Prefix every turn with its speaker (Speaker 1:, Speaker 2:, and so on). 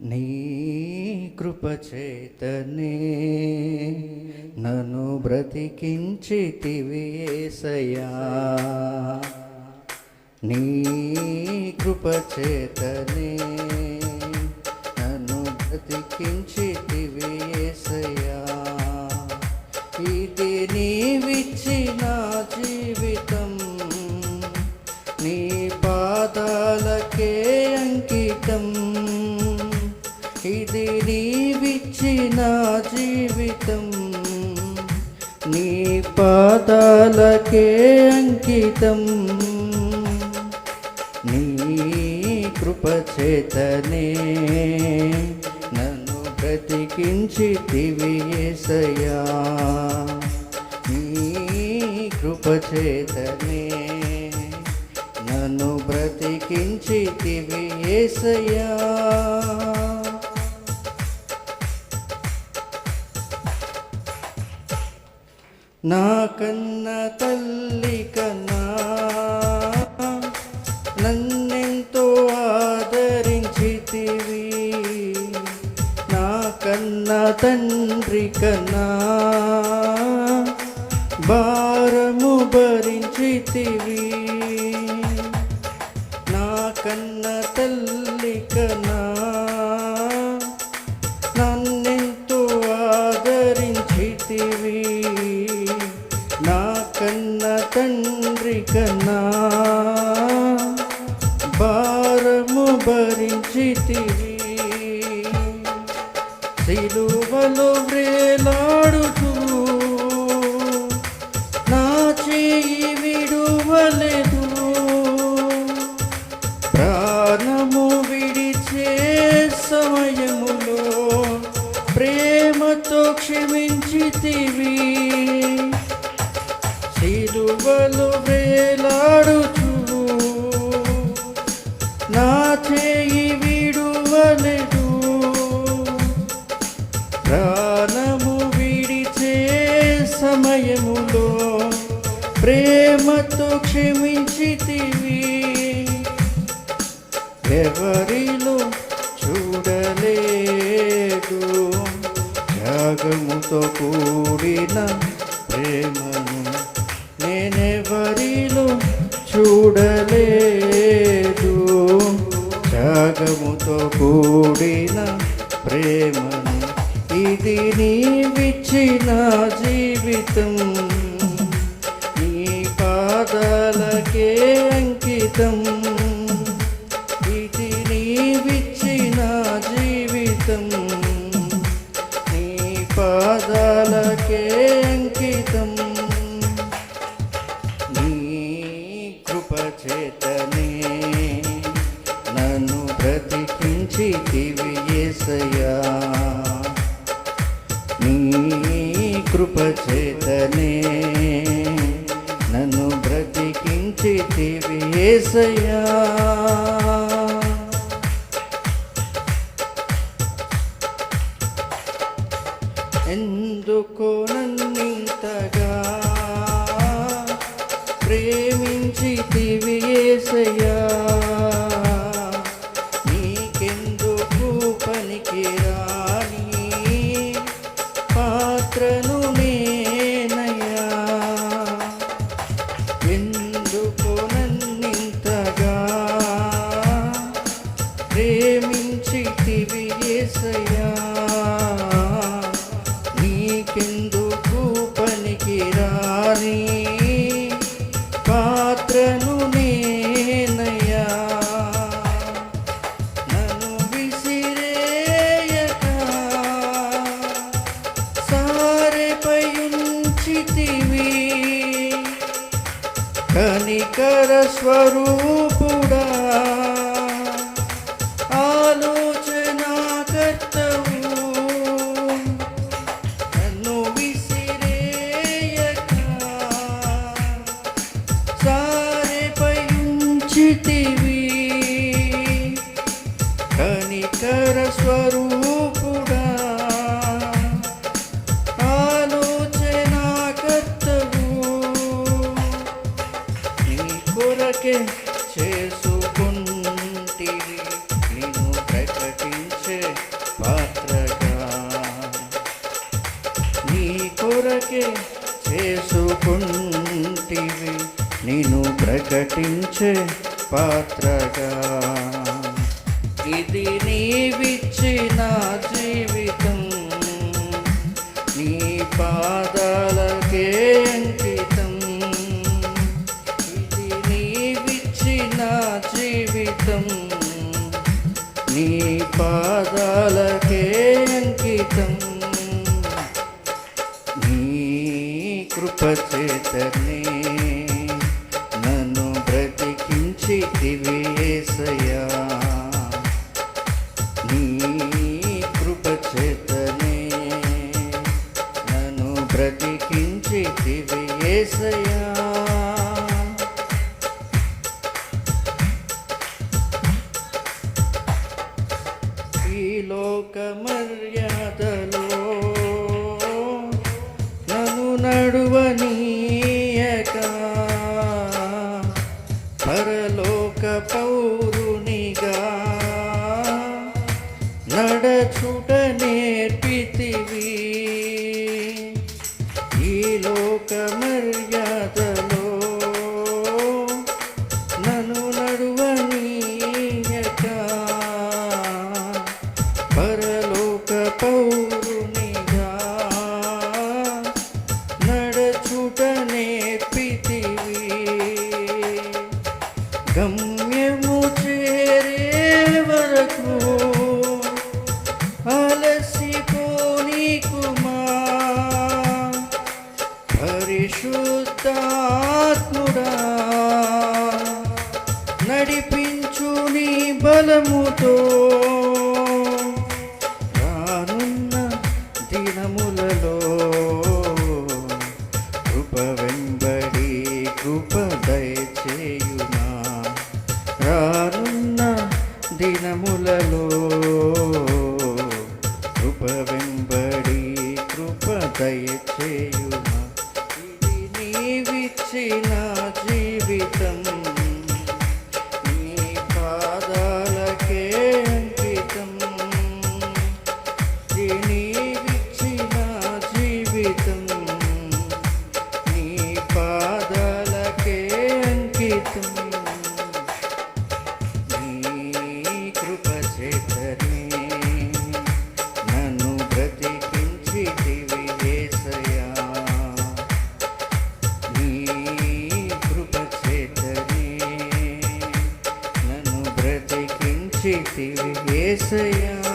Speaker 1: నీ కృపచేతనే నన్ను బ్రతికించితివి యేసయ్యా నీ కృపచేతనే నన్ను బ్రతికించితివి యేసయ్యా ఇది నీవిచ్చిన జీవితం నీ పాదాలకే అంకితం. నా జీవితం. నీ పాదాలకే అంకితం. నీ కృపచేతనే నన్ను బ్రతికించితివి యేసయ్యా నీ కృపచేతనే నన్ను బ్రతికించితివి యేసయ్యా నా కన్న తల్లి కన్నా నన్నెంతో ఆదరించితివి. నా కన్న తండ్రి కన్నా భారము భరించితివి. భరించితివి సిలువలో వ్రేలాడుతూ నా చేయి విడువలేదు. ప్రాణము విడిచే సమయములో ప్రేమతో క్షమించితివి. సిలువలు వేలాడుచు నా చేయి క్షమించితివి. ఎవరిలో చూడలేదు. త్యాగముతో కూడిన ప్రేమను నేనెవరిలో చూడలేదు. త్యాగముతో కూడిన ప్రేమను ఇది నీవిచ్చిన జీవితం. జీవితం. ఇది నీవిచ్చిన జీవితం. నీ పాదాలకే అంకితం. నీ కృపచేతనే నన్ను బ్రతికించితివి యేసయ్యా నీ కృపచేతనే నన్ను బ్రతికించితివి యేసయ్యా ఎందుకో నన్నింతగా కనికర స్వరూప కొరకే చేసుకుంటే నేను ప్రకటించే పాత్రగా. ఇది నీవిచ్చిన జీవితం. నీ పాద కృపచేతనే నన్ను బ్రతికించి దివేసయా నీ కృపచేతనే నన్ను బ్రతికించి దివేసయా ఈ లోకమల్ నడువనీయక. పరలోక పౌరునిగా నడచుట నేర్పితివి. ఈ లోక మర్యాదలో నడచుట నేర్పితివి గమ్యము చేరే వరకు అలసిపోనీకుమా పరిశుద్ధాత్ముడా నడిపించు నీ బలముతో కృప వెంబడి కృప దయచేయునా రానున్న దినములలో కృప వెంబడి కృప దయచేయునా ఇది నీవిచ్చిన జీవితం. నన్ను బ్రతికించి యేసయ్యా